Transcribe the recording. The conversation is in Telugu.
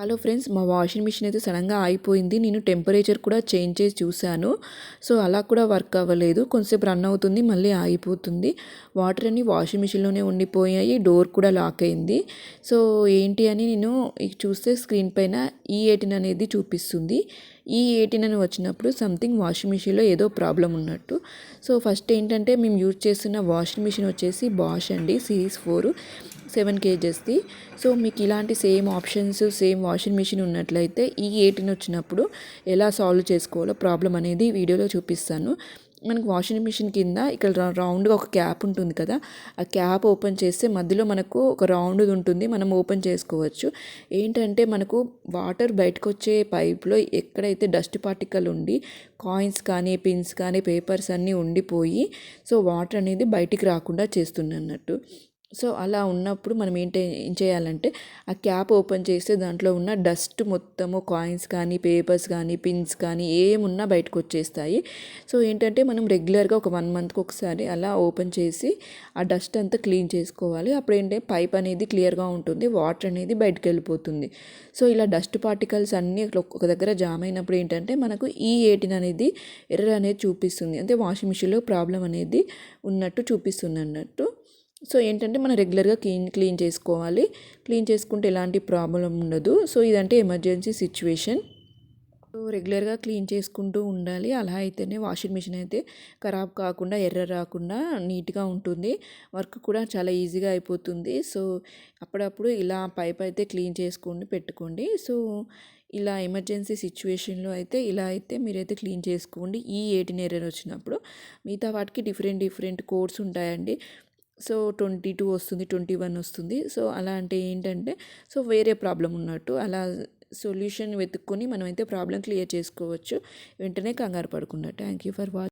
హలో ఫ్రెండ్స్ మా వాషింగ్ మిషన్ అయితే సడన్గా అయిపోయింది నేను టెంపరేచర్ కూడా చేంజ్ చేసి చూశాను. సో అలా కూడా వర్క్ అవ్వలేదు. కొంతసేపు రన్ అవుతుంది మళ్ళీ ఆగిపోతుంది. వాటర్ అన్ని వాషింగ్ మిషన్లోనే ఉండిపోయాయి. డోర్ కూడా లాక్ అయింది. సో ఏంటి అని నేను చూస్తే స్క్రీన్ పైన e ఈ ఎయిటీన్ అనేది చూపిస్తుంది. ఈ ఎయిటీన్ అని వచ్చినప్పుడు సంథింగ్ వాషింగ్ మిషన్లో ఏదో ప్రాబ్లం ఉన్నట్టు. సో ఫస్ట్ ఏంటంటే మేము యూజ్ చేస్తున్న వాషింగ్ మిషన్ వచ్చేసి బాష్ అండి సిరీస్ ఫోర్ సెవెన్ కేజెస్ది సో మీకు ఇలాంటి same options same washing machine ఉన్నట్లయితే ఈ ఎయిటీన్ వచ్చినప్పుడు ఎలా సాల్వ్ చేసుకోవాలో ప్రాబ్లం అనేది వీడియోలో చూపిస్తాను. మనకు వాషింగ్ మిషన్ కింద ఇక్కడ రౌండ్గా ఒక క్యాప్ ఉంటుంది కదా ఆ క్యాప్ ఓపెన్ చేస్తే మధ్యలో మనకు ఒక రౌండ్ ఉంటుంది మనం ఓపెన్ చేసుకోవచ్చు. ఏంటంటే మనకు వాటర్ బయటకు వచ్చే పైప్లో ఎక్కడైతే డస్ట్ పార్టికల్ ఉండి కాయిన్స్ కానీ పిన్స్ కానీ పేపర్స్ అన్నీ ఉండిపోయి సో వాటర్ అనేది బయటికి రాకుండా చేస్తుంది అన్నట్టు. సో అలా ఉన్నప్పుడు మనం ఏంటి ఏం చేయాలంటే ఆ క్యాప్ ఓపెన్ చేస్తే దాంట్లో ఉన్న డస్ట్ మొత్తము కాయిన్స్ కానీ పేపర్స్ కానీ పిన్స్ కానీ ఏమున్నా బయటకు వచ్చేస్తాయి. సో ఏంటంటే మనం రెగ్యులర్గా ఒక వన్ మంత్కి ఒకసారి అలా ఓపెన్ చేసి ఆ డస్ట్ అంతా క్లీన్ చేసుకోవాలి. అప్పుడు ఏంటంటే పైప్ అనేది క్లియర్గా ఉంటుంది వాటర్ అనేది బయటకు వెళ్ళిపోతుంది. సో ఇలా డస్ట్ పార్టికల్స్ అన్నీ ఒక దగ్గర జామ్ అయినప్పుడు ఏంటంటే మనకు ఈ ఎయిటీన్ అనేది ఎర్ర అనేది చూపిస్తుంది. అంటే వాషింగ్ మిషన్లో ప్రాబ్లం అనేది ఉన్నట్టు చూపిస్తుంది అన్నట్టు. సో ఏంటంటే మనం రెగ్యులర్గా క్లీన్ క్లీన్ చేసుకోవాలి. క్లీన్ చేసుకుంటే ఎలాంటి ప్రాబ్లం ఉండదు. సో ఇదంటే ఎమర్జెన్సీ సిచ్యువేషన్. సో రెగ్యులర్గా క్లీన్ చేసుకుంటూ ఉండాలి. అలా అయితేనే వాషింగ్ మిషన్ అయితే ఖరాబ్ కాకుండా ఎర్ర రాకుండా నీట్గా ఉంటుంది. వర్క్ కూడా చాలా ఈజీగా అయిపోతుంది. సో అప్పుడప్పుడు ఇలా పైప్ అయితే క్లీన్ చేసుకొని పెట్టుకోండి. సో ఇలా ఎమర్జెన్సీ సిచ్యువేషన్లో అయితే ఇలా అయితే మీరైతే క్లీన్ చేసుకోండి. ఈ ఎయిటీన్ ఎర్రర్ వచ్చినప్పుడు మిగతా వాటికి డిఫరెంట్ డిఫరెంట్ కోడ్స్ ఉంటాయండి. సో ట్వంటీ టూ వస్తుంది ట్వంటీ వన్ వస్తుంది. సో అలా అంటే ఏంటంటే సో వేరే ప్రాబ్లం ఉన్నట్టు అలా సొల్యూషన్ వెతుక్కొని మనమైతే ప్రాబ్లం క్లియర్ చేసుకోవచ్చు. వెంటనే కంగారు పడకుండా. Thank you for watch